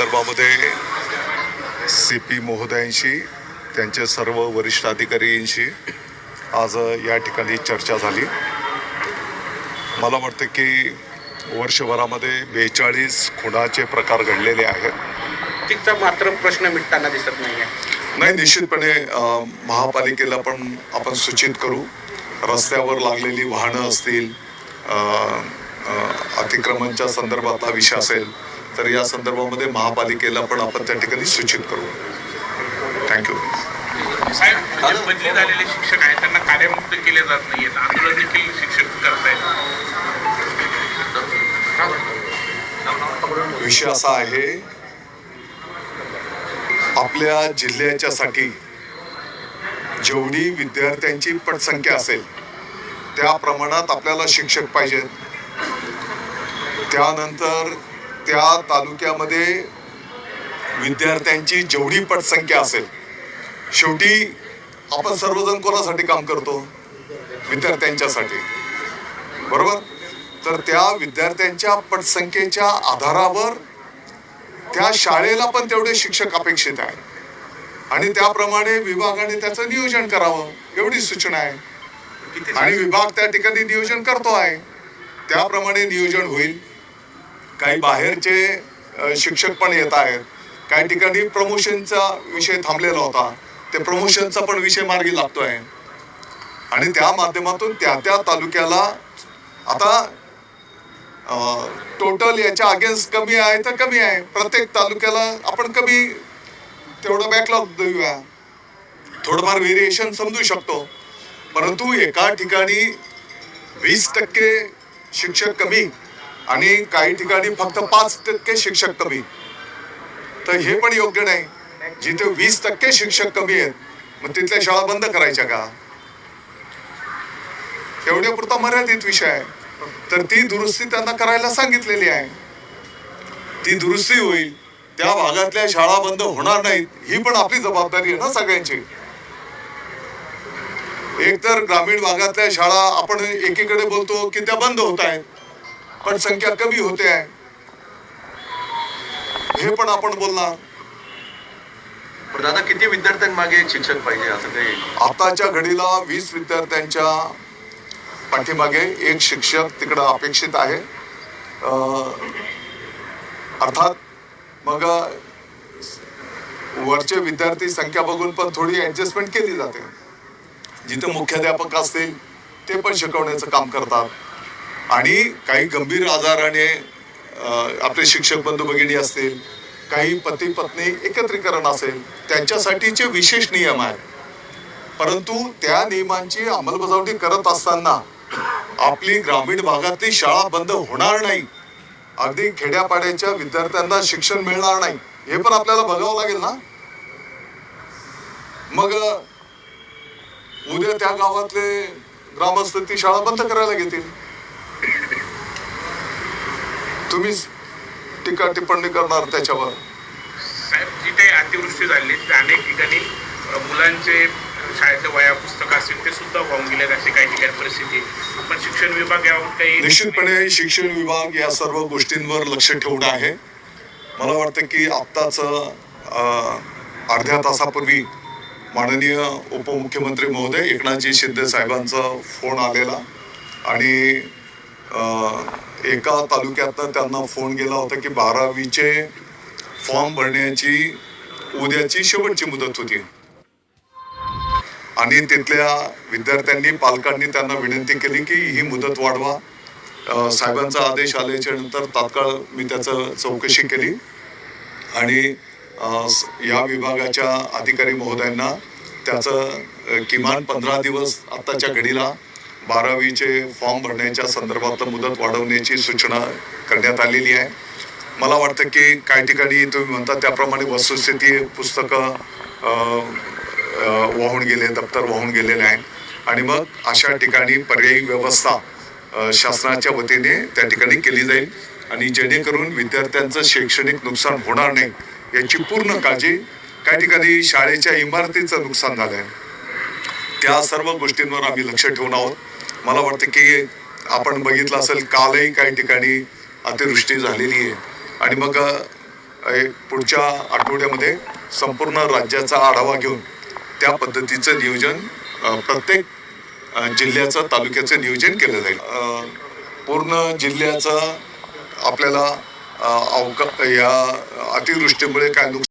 संदर्भामध्ये C P महोदयांशी त्यांचे सर्व वरिष्ठ अधिकाऱ्यांशी आज या ठिकाणी चर्चा झाली. मला वाटतं की वर्षभरामध्ये बेचाळीस खुणाचे प्रकार घडलेले आहेत. तिचा मात्र प्रश्न मिटताना दिसत नाहीये. नाही निश्चितपणे महापालिकेला पण आपण सूचित करू. रस्त्यावर लागलेली वाहनं असतील अतिक्रमणच्या संदर्भातला विषय असेल तर या संदर्भामध्ये महापालिकेला पण आपण त्या ठिकाणी सूचित करू. थँक्यू साहेब जे बदली झालेले शिक्षक आहेत त्यांना कार्यमुक्त केले जात आंदोलन देखील शिक्षक करतायत. विषय असा आहे आपल्या जिल्ह्याच्यासाठी जेवढी विद्यार्थ्यांची पटसंख्या असेल त्या प्रमाणात आपल्याला शिक्षक पाहिजेत. त्यानंतर त्या तालुक्यामध्ये विद्यार्थ्यांची जेवढी पटसंख्या असेल शेवटी आपण सर्वजण कोणासाठी काम करतो? विद्यार्थ्यांच्यासाठी. बरोबर? तर त्या विद्यार्थ्यांच्या पटसंख्येच्या आधारावर त्या शाळेला पण तेवढे शिक्षक अपेक्षित आहे आणि त्याप्रमाणे विभागाने त्याचं नियोजन करावं एवढी सूचना आहे. आणि विभाग त्या ठिकाणी नियोजन करतो आहे. त्याप्रमाणे नियोजन होईल. काही बाहेरचे शिक्षक पण येत आहेत. काही ठिकाणी प्रमोशनचा विषय थांबलेला होता. ते प्रमोशनचा पण विषय मार्गी लागतोय. आणि त्या माध्यमातून त्या त्या तालुक्याला आता टोटल याच्या अगेन्स्ट कमी आहे तर कमी आहे. प्रत्येक तालुक्याला आपण कमी तेवढं बॅकलॉग देऊया. थोडंफार व्हेरिएशन समजू शकतो. परंतु एका ठिकाणी वीस टक्के शिक्षक कमी आणि काही ठिकाणी फक्त पाच टक्के शिक्षक कमी. तर हे पण योग्य नाही. जिथे वीस टक्के शिक्षक कमी आहेत मग तिथल्या शाळा बंद करायच्या का? एवढ्या पुरता मर्यादित विषय आहे. तर ती दुरुस्ती त्यांना करायला सांगितलेली आहे. ती दुरुस्ती होईल त्या भागातल्या शाळा बंद होणार नाहीत ही पण आपली जबाबदारी आहे ना सगळ्यांची. एक तर ग्रामीण भागातल्या शाळा आपण एकीकडे बोलतो की त्या बंद होत आहेत. पण संख्या कमी होते. आहे हे पण आपण बोलणार. पण दादा किती विद्यार्थ्यांमागे एक शिक्षक पाहिजे असं काही आताच्या घडीला वीस विद्यार्थ्यांच्या पाठीमागे एक शिक्षक तिकडं अपेक्षित आहे. अं, अर्थात मग वरचे विद्यार्थी संख्या बघून पण थोडी ऍडजस्टमेंट केली जाते. जिथे मुख्याध्यापक असतील ते पण शिकवण्याचं काम करतात. आणि काही गंभीर आजाराने आपले शिक्षक बंधू भगिनी असतील काही पती पत्नी एकत्रीकरण असेल त्यांच्यासाठीचे विशेष नियम आहेत. परंतु त्या नियमांची अंमलबजावणी करत असताना आपली ग्रामीण भागातली शाळा बंद होणार नाही. अगदी खेड्यापाड्याच्या विद्यार्थ्यांना शिक्षण मिळणार नाही. हे पण आपल्याला बघावं लागेल ना? मग उद्या त्या गावातले ग्रामस्थ ती शाळा बंद करायला घेतील. तुम्हीच टीका टिप्पणी करणार त्याच्यावर साहेब जिथे अतिवृष्टी झाली अनेक ठिकाणी मुलांचे शाळेतल्या वया पुस्तकं असतील ते सुद्धा वाहून गेलेत अशी काही ठिकाणी परिस्थिती. पण शिक्षण विभाग यावर काही निश्चितपणे शिक्षण विभाग या सर्व गोष्टींवर लक्ष ठेवून आहे मला वाटतं की आत्ताच अर्ध्या तासापूर्वी माननीय उपमुख्यमंत्री महोदय एकनाथजी शिंदे साहेबांचा फोन आलेला आणि एका तालुक्यातनं त्यांना फोन गेला होता की बारावीचे फॉर्म भरण्याची उद्याची शेवटची मुदत होती. आणि तिथल्या विद्यार्थ्यांनी पालकांनी त्यांना विनंती केली की ही मुदत वाढवा. साहेबांचा आदेश आल्याच्यानंतर तात्काळ मी त्याचं चौकशी केली. आणि या विभागाच्या अधिकारी महोदयांना त्याचं किमान पंधरा दिवस आत्ताच्या घडीला बारावीचे फॉर्म भरण्याच्या संदर्भात मुदत वाढवण्याची सूचना करण्यात आलेली आहे. मला वाटतं की काही ठिकाणी तुम्ही म्हणता त्याप्रमाणे वस्तुस्थिती पुस्तकं वाहून गेले दप्तर वाहून गेलेले आहे आणि मग अशा ठिकाणी पर्यायी व्यवस्था शासनाच्या वतीने त्या ठिकाणी केली जाईल. आणि जेणेकरून विद्यार्थ्यांचं शैक्षणिक नुकसान होणार नाही याची पूर्ण काळजी काही ठिकाणी शाळेच्या इमारतीचं नुकसान झालं आहे त्या सर्व गोष्टींवर आम्ही लक्ष ठेवून आहोत. मला वाटतं की आपण बघितलं असेल कालही काही ठिकाणी अतिवृष्टी झालेली आहे. आणि मग हे पुढच्या आठवड्यामध्ये संपूर्ण राज्याचा आढावा घेऊन त्या पद्धतीचं नियोजन प्रत्येक जिल्ह्याचं तालुक्याचं नियोजन केलं जाईल. पूर्ण जिल्ह्याचं आपल्याला अवका या अतिवृष्टीमुळे काय नुकसान